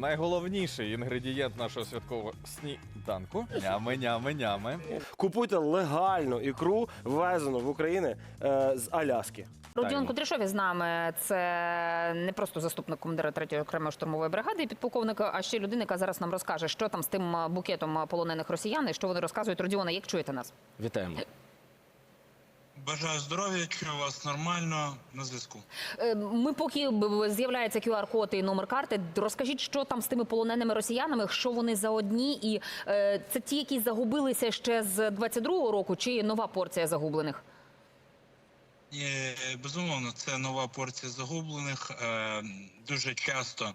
Найголовніший інгредієнт нашого святкового сніданку. Нями, нями, нями. Купуйте легальну ікру, ввезену в Україну е, з Аляски. Родіон Кудряшов із нами. Це не просто заступник командира 3-ї окремої штурмової бригади і підполковник, а ще людина, яка зараз нам розкаже, що там з тим букетом полонених росіян і що вони розказують. Родіона, як чуєте нас? Вітаємо. Бажаю здоров'я, чую вас нормально на зв'язку. Е, Ми поки з'являється QR-код і номер карти. Розкажіть, що там з тими полоненими росіянами, що вони за одні, і е, це ті, які загубилися ще з 22-го року, чи нова порція загублених? Е, Безумовно, це нова порція загублених. Дуже часто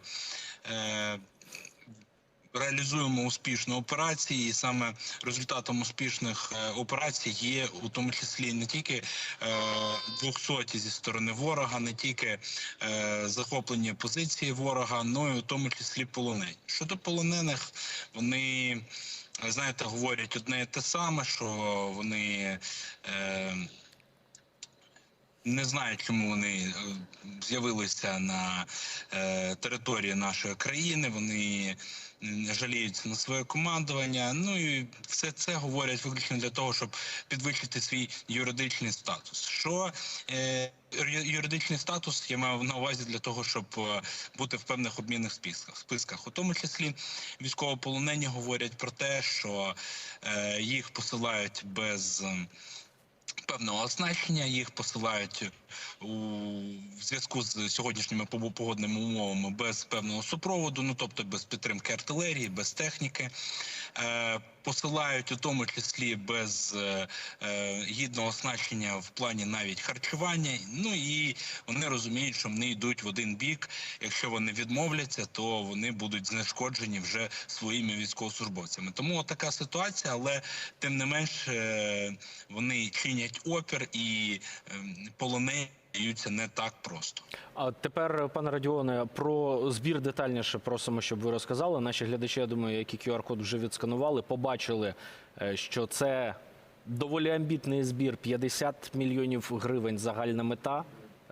реалізуємо успішні операції, і саме результатом успішних е, операцій є у тому числі не тільки е, двохсоті зі сторони ворога, не тільки е, захоплені позиції ворога, але й у тому числі полонені. Щодо полонених, вони знаєте, говорять одне і те саме, що вони. Не знаю, чому вони е, з'явилися на е, території нашої країни. Вони жаліються на своє командування. Ну і все це говорять виключно для того, щоб підвищити свій юридичний статус. Що е, юридичний статус я маю на увазі для того, щоб е, бути в певних обмінних списках. списках. У тому числі військовополонені говорять про те, що е, їх посилають без. Певного оснащення. Їх посилають у зв'язку з сьогоднішніми пого- погодними умовами без певного супроводу, ну тобто без підтримки артилерії, без техніки. Е, посилають у тому числі без е, е, гідного оснащення в плані навіть харчування. Ну і вони розуміють, що вони йдуть в один бік. Якщо вони відмовляться, то вони будуть знешкоджені вже своїми військовослужбовцями. Тому така ситуація, але тим не менш вони чинять опір і ем, полонені даються не так просто. А тепер, пане Радіоне, про збір детальніше просимо, щоб ви розказали. Наші глядачі, я думаю, які QR-код вже відсканували, побачили, е, що це доволі амбітний збір 50 мільйонів гривень загальна мета.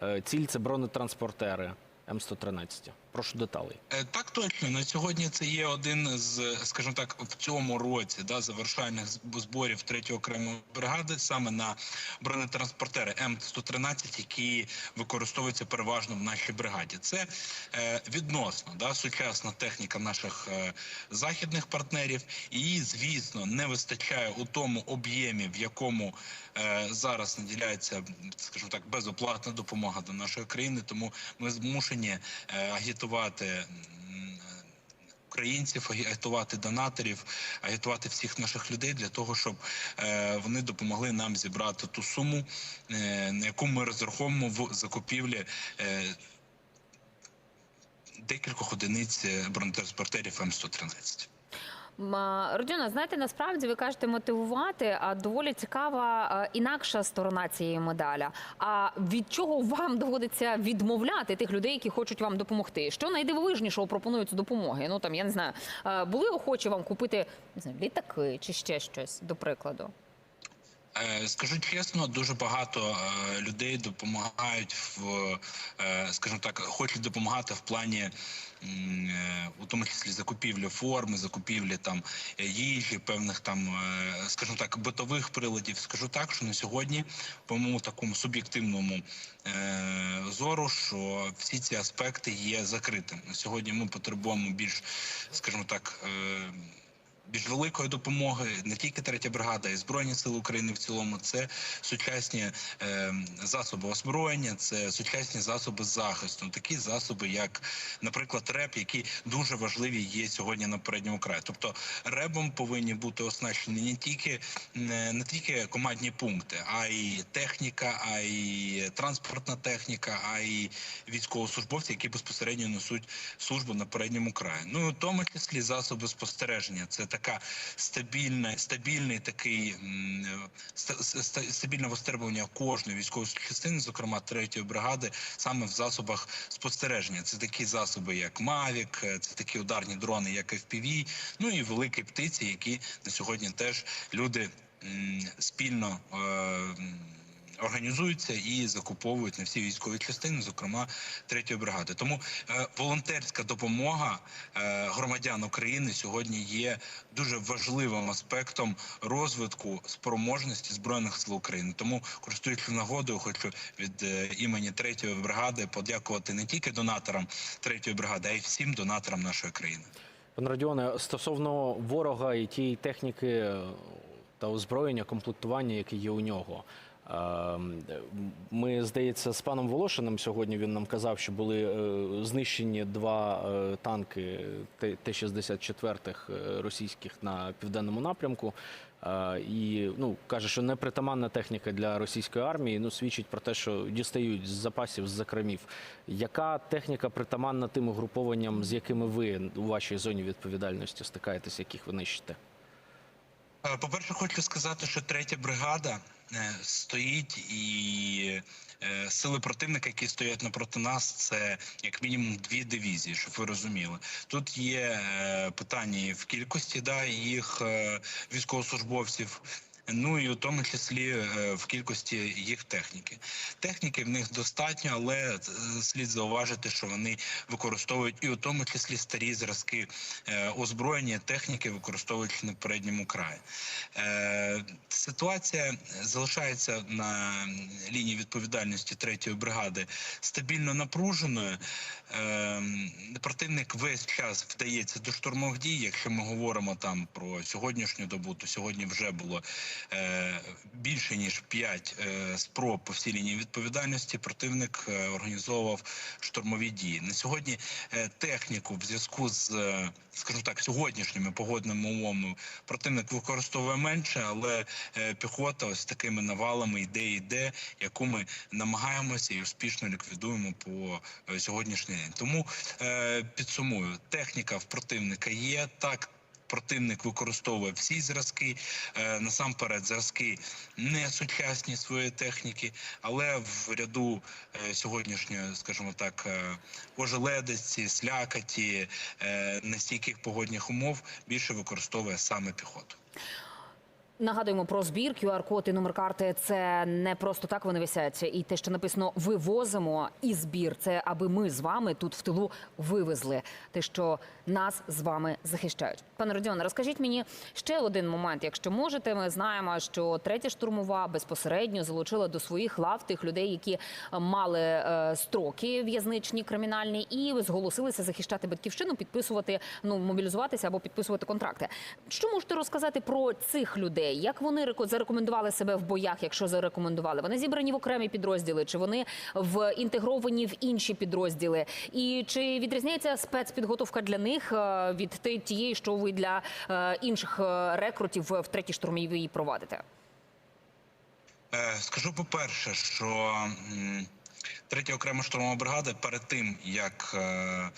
Е, Ціль це бронетранспортери М113. Прошу деталей. Е, Так точно на сьогодні це є один з, скажімо так, в цьому році да завершальних зборів третьої окремої бригади саме на бронетранспортери М113, які використовуються переважно в нашій бригаді. Це е, відносно да сучасна техніка наших е, західних партнерів. Її, звісно, не вистачає у тому об'ємі, в якому е, зараз наділяється, скажімо так, безоплатна допомога до нашої країни. Тому ми змушені е, агітувати. Українців агітувати донаторів, агітувати всіх наших людей для того, щоб е, вони допомогли нам зібрати ту суму, е, на яку ми розраховуємо в закупівлі е, декількох одиниць бронетранспортерів М113. М, а, Родіона, знаєте, насправді ви кажете мотивувати, а доволі цікава інакша сторона цієї медаля. А від чого вам доводиться відмовляти тих людей, які хочуть вам допомогти? Що найдивовижнішого пропонують з допомоги? Ну там я не знаю, були охочі вам купити не знаю, літаки чи ще щось, до прикладу. Е, Скажу чесно, дуже багато е, людей допомагають в, е, скажімо так, хочуть допомагати в плані, у тому числі закупівлі форми, закупівлі там їжі, певних там, скажімо так, битових приладів. Скажу так, що на сьогодні, по моєму такому суб'єктивному зору, що всі ці аспекти є закритими. На сьогодні ми потребуємо більш, скажімо так. Більш великої допомоги не тільки третя бригада, й збройні сили України в цілому. Це сучасні е, засоби озброєння, це сучасні засоби захисту, такі засоби, як, наприклад, РЕП, які дуже важливі є сьогодні на передньому краї. Тобто ребом повинні бути оснащені не тільки не, не тільки командні пункти, а й техніка, а й транспортна техніка, а й військовослужбовці, які безпосередньо несуть службу на передньому краї. Ну в тому числі засоби спостереження. Це така стабільна, стабільний такий ста- стабільне вистребування кожної військової частини, зокрема третьої бригади, саме в засобах спостереження. Це такі засоби, як Мавік, це такі ударні дрони, як FPV, ну і великі птиці, які на сьогодні теж люди спільно. е, організуються і закуповують на всі військові частини, зокрема третьої бригади. Тому е, волонтерська допомога е, громадян України сьогодні є дуже важливим аспектом розвитку спроможності збройних сил України. Тому користуючись нагодою, хочу від е, імені третьої бригади подякувати не тільки донаторам третьої бригади, а й всім донаторам нашої країни. Пане Радіоне, стосовно ворога і тієї техніки та озброєння, комплектування, яке є у нього. Е, Ми, здається, з паном Волошиним сьогодні він нам казав, що були е, знищені два е, танки Т- Т-64 е, російських на південному напрямку. І ну каже, що непритаманна техніка для російської армії. Ну свідчить про те, що дістають з запасів з закромів. Яка техніка притаманна тим угрупованням, з якими ви у вашій зоні відповідальності стикаєтесь, яких ви нищите? Е, По-перше, хочу сказати, що третя бригада е, стоїть і е, сили противника, які стоять напроти нас, це як мінімум дві дивізії, щоб ви розуміли. Тут є питання в кількості да, їх військовослужбовців. Ну і у тому числі е, в кількості їх техніки. Техніки в них достатньо, але е, слід зауважити, що вони використовують і у тому числі старі зразки е, озброєння техніки, використовуючи на передньому краї. Ситуація залишається на лінії відповідальності третьої бригади стабільно напруженою. Противник весь час вдається до штурмових дій. Якщо ми говоримо там про сьогоднішню добу, то сьогодні вже було більше ніж 5 е, спроб по всій лінії відповідальності. Противник е, організовував штурмові дії. На сьогодні е, техніку в зв'язку з, е, скажімо так, сьогоднішніми погодними умовами противник використовує менше, але е, піхота ось такими навалами йде йде, яку ми намагаємося і успішно ліквідуємо по е, сьогоднішній день. Тому е, підсумую, техніка в противника є так. Противник використовує всі зразки, е, насамперед зразки не сучасні своєї техніки, але в ряду е, сьогоднішньої, скажімо так, е, ожеледиці, слякаті, нестійких погодних умов більше використовує саме піхоту. Нагадуємо про збір, QR-код і номер карти. Це не просто так вони висять. І те, що написано вивозимо і збір. Це аби ми з вами тут в тилу вивезли те, що нас з вами захищають. Пане Родіоне, розкажіть мені ще один момент. Якщо можете, ми знаємо, що третя штурмова безпосередньо залучила до своїх лав тих людей, які мали е, строки в'язничні кримінальні, і зголосилися захищати батьківщину, підписувати, ну мобілізуватися або підписувати контракти. Що можете розказати про цих людей? Як вони реко- зарекомендували себе в боях, якщо зарекомендували? Вони зібрані в окремі підрозділи, чи вони в інтегровані в інші підрозділи? І чи відрізняється спецпідготовка для них е, від тієї, що ви для е, інших е, рекрутів в третій штурмовій провадите? Скажу по-перше, що м, третя окрема штурмова бригада перед тим як е,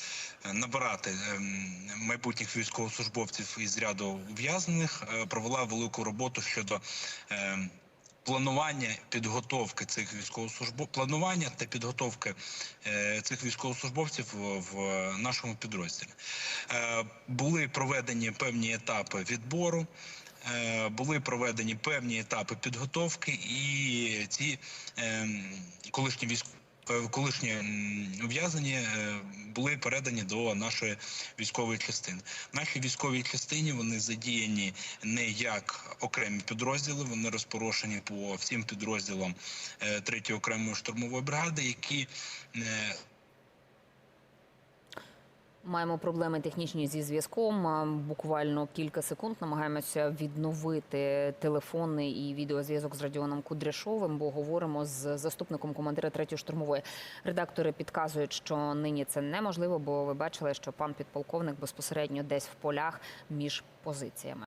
набирати ем, майбутніх військовослужбовців із ряду ув'язнених, е, провела велику роботу щодо. ем, Планування підготовки цих військовослужбов... планування та підготовки е, цих військовослужбовців в, в нашому підрозділі е, були проведені певні етапи відбору. Е, були проведені певні етапи підготовки, і ці е, колишні військ... е, колишні ув'язнені були передані до нашої військової частини. В нашій військовій частині вони задіяні не як окремі підрозділи, вони розпорошені по всім підрозділам е, третьої окремої штурмової бригади, які Маємо проблеми технічні зі зв'язком. Буквально кілька секунд намагаємося відновити телефонний і відеозв'язок з Радіоном Кудряшовим, бо говоримо з заступником командира третьої штурмової. Редактори підказують, що нині це неможливо, бо ви бачили, що пан підполковник безпосередньо десь в полях між позиціями.